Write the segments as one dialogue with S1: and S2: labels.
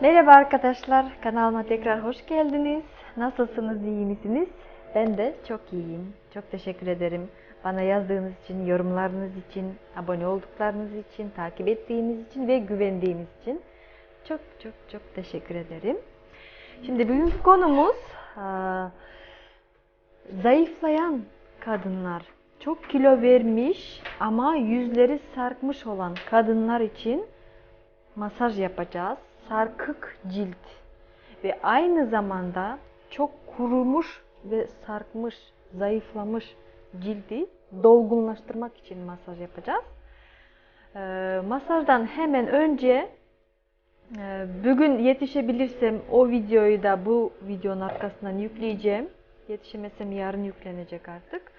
S1: Merhaba arkadaşlar, kanalıma tekrar hoş geldiniz. Nasılsınız, iyi misiniz? Ben de çok iyiyim. Çok teşekkür ederim. Bana yazdığınız için, yorumlarınız için, abone olduklarınız için, takip ettiğiniz için ve güvendiğiniz için çok çok çok teşekkür ederim. Şimdi bugünkü konumuz zayıflayan kadınlar. Çok kilo vermiş ama yüzleri sarkmış olan kadınlar için masaj yapacağız. Sarkık cilt ve aynı zamanda çok kurumuş ve sarkmış, zayıflamış cildi dolgunlaştırmak için masaj yapacağız. Ee, masajdan hemen önce e, bugün yetişebilirsem o videoyu da bu videonun arkasından yükleyeceğim. Yetişemezsem yarın yüklenecek artık.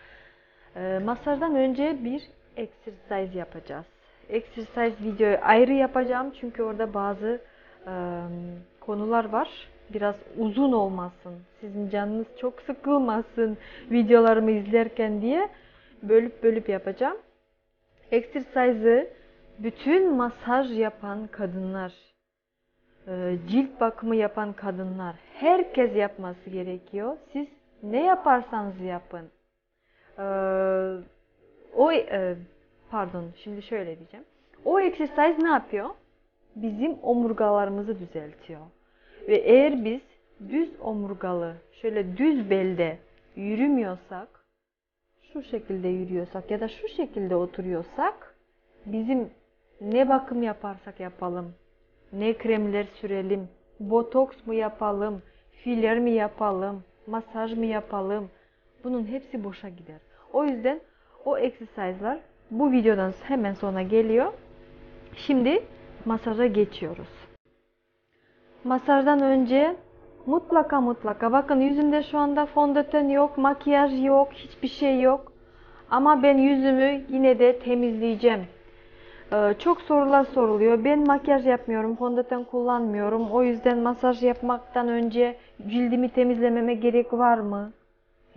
S1: Ee, masajdan önce bir exercise yapacağız. Exercise videoyu ayrı yapacağım çünkü orada bazı konular var. Biraz uzun olmasın, sizin canınız çok sıkılmasın videolarımı izlerken diye bölüp bölüp yapacağım. Exercise'ı bütün masaj yapan kadınlar, cilt bakımı yapan kadınlar, herkes yapması gerekiyor. Siz ne yaparsanız yapın. O pardon şimdi şöyle diyeceğim. O exercise ne yapıyor? Bizim omurgalarımızı düzeltiyor. Ve eğer biz düz omurgalı, şöyle düz belde yürümüyorsak, şu şekilde yürüyorsak ya da şu şekilde oturuyorsak, bizim ne bakım yaparsak yapalım, ne kremler sürelim, botoks mu yapalım, filler mi yapalım, masaj mı yapalım, bunun hepsi boşa gider. O yüzden o exercise'lar bu videodan hemen sonra geliyor. Şimdi masaja geçiyoruz. Masajdan önce mutlaka mutlaka bakın yüzümde şu anda fondöten yok, makyaj yok, hiçbir şey yok. Ama ben yüzümü yine de temizleyeceğim. Ee, çok sorular soruluyor. Ben makyaj yapmıyorum, fondöten kullanmıyorum. O yüzden masaj yapmaktan önce cildimi temizlememe gerek var mı?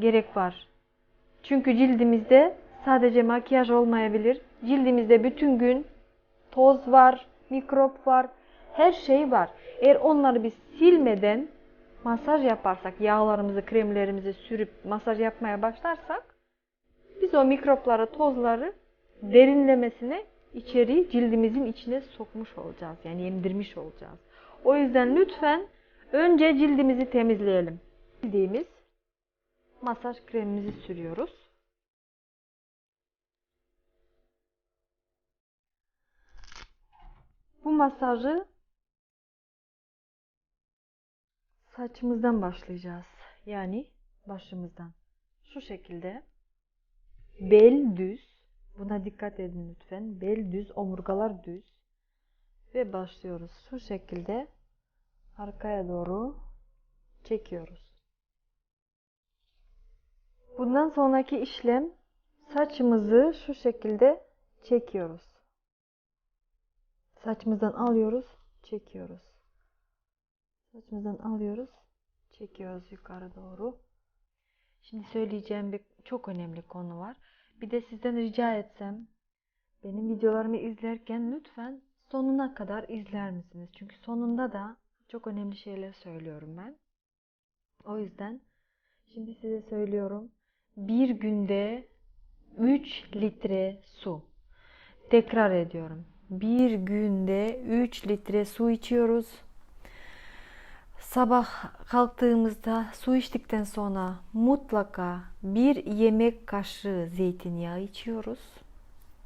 S1: Gerek var. Çünkü cildimizde sadece makyaj olmayabilir. Cildimizde bütün gün toz var, mikrop var, her şey var. Eğer onları biz silmeden masaj yaparsak, yağlarımızı, kremlerimizi sürüp masaj yapmaya başlarsak biz o mikropları, tozları derinlemesine içeri cildimizin içine sokmuş olacağız. Yani emdirmiş olacağız. O yüzden lütfen önce cildimizi temizleyelim. Bildiğimiz masaj kremimizi sürüyoruz. Bu masajı saçımızdan başlayacağız. Yani başımızdan. Şu şekilde bel düz. Buna dikkat edin lütfen. Bel düz, omurgalar düz. Ve başlıyoruz. Şu şekilde arkaya doğru çekiyoruz. Bundan sonraki işlem saçımızı şu şekilde çekiyoruz. Saçımızdan alıyoruz, çekiyoruz. Saçımızdan alıyoruz, çekiyoruz yukarı doğru. Şimdi söyleyeceğim bir çok önemli konu var. Bir de sizden rica etsem benim videolarımı izlerken lütfen sonuna kadar izler misiniz? Çünkü sonunda da çok önemli şeyler söylüyorum ben. O yüzden şimdi size söylüyorum. Bir günde 3 litre su. Tekrar ediyorum. Bir günde 3 litre su içiyoruz. Sabah kalktığımızda su içtikten sonra mutlaka bir yemek kaşığı zeytinyağı içiyoruz.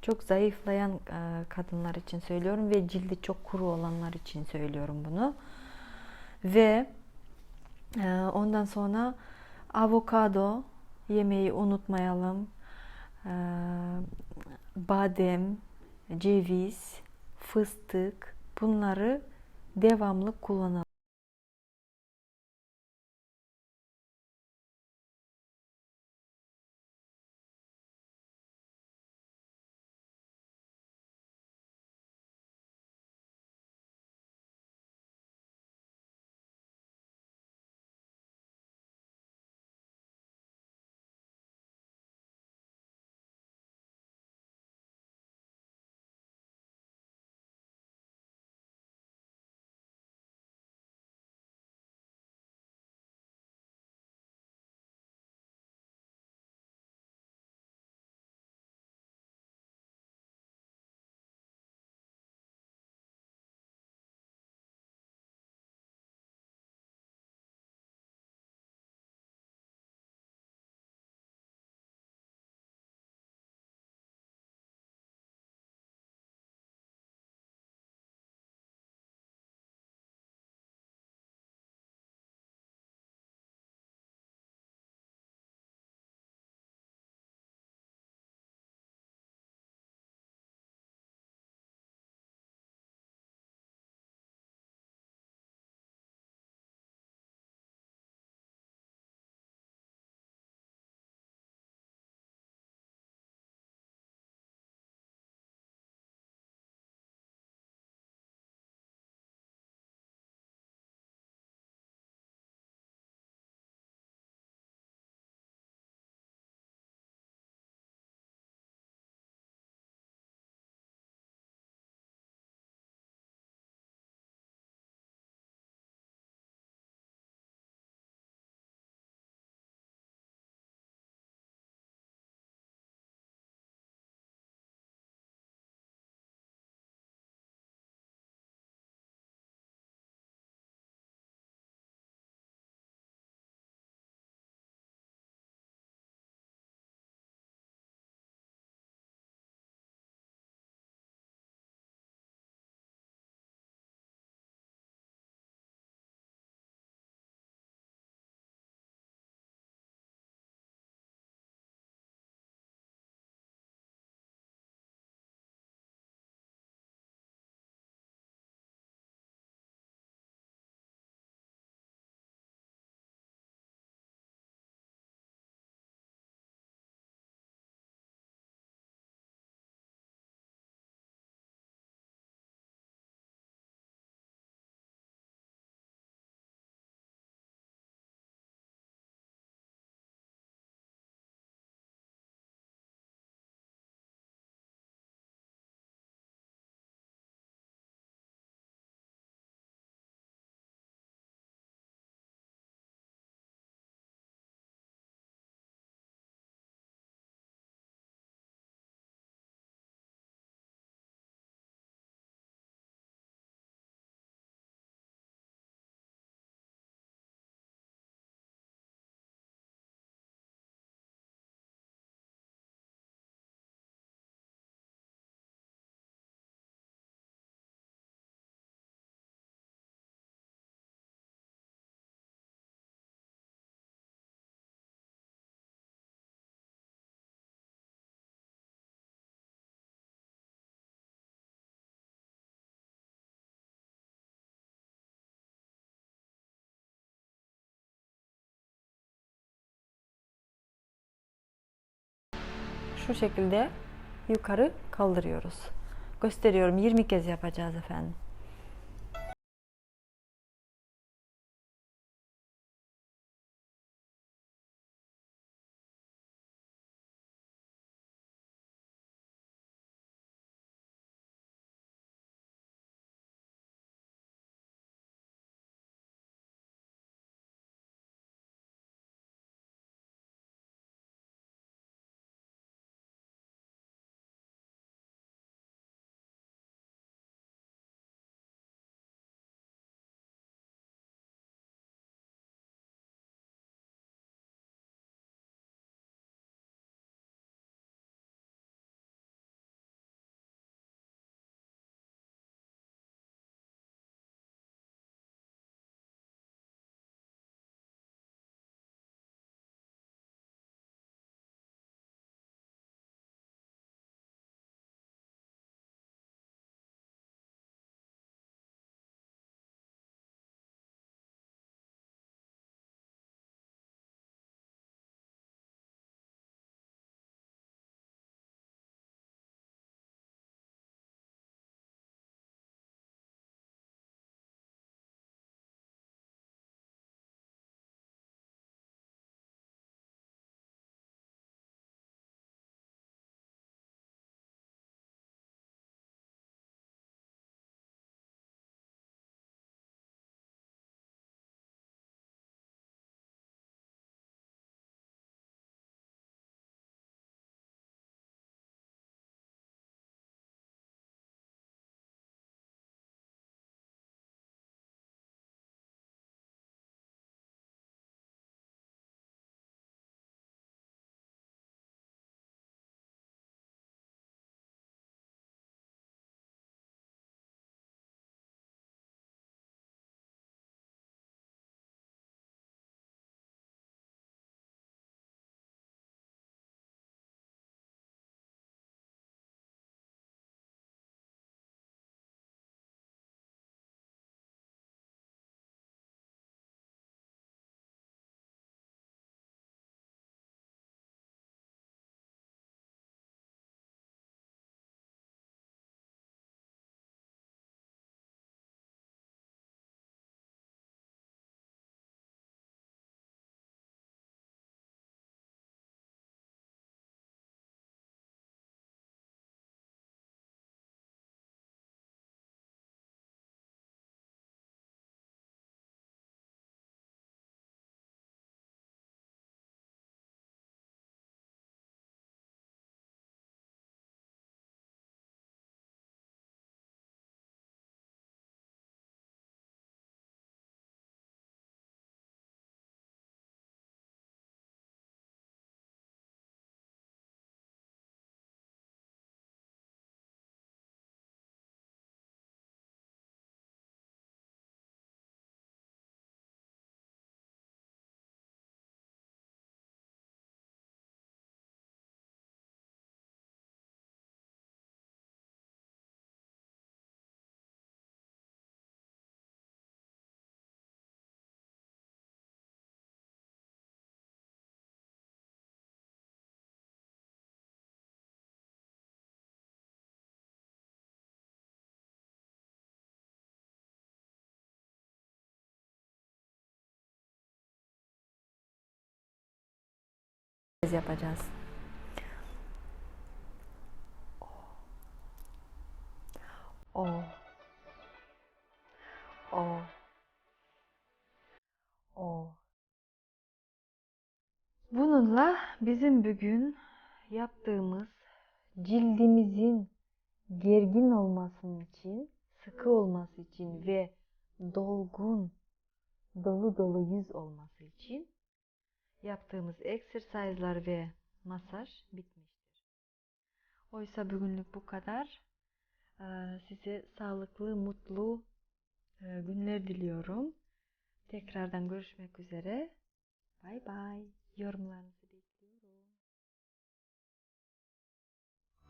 S1: Çok zayıflayan e, kadınlar için söylüyorum ve cildi çok kuru olanlar için söylüyorum bunu. Ve e, ondan sonra avokado yemeği unutmayalım. E, badem, ceviz, fıstık bunları devamlı kullanalım. Şu şekilde yukarı kaldırıyoruz. Gösteriyorum 20 kez yapacağız efendim. Yapacağız. O. O. O. Bununla bizim bugün yaptığımız cildimizin gergin olması için, sıkı olması için ve dolgun, dolu dolu yüz olması için yaptığımız egzersizler ve masaj bitmiştir. Oysa bugünlük bu kadar. Ee, Size sağlıklı, mutlu e, günler diliyorum. Tekrardan görüşmek üzere. Bay bay. Yorumlarınızı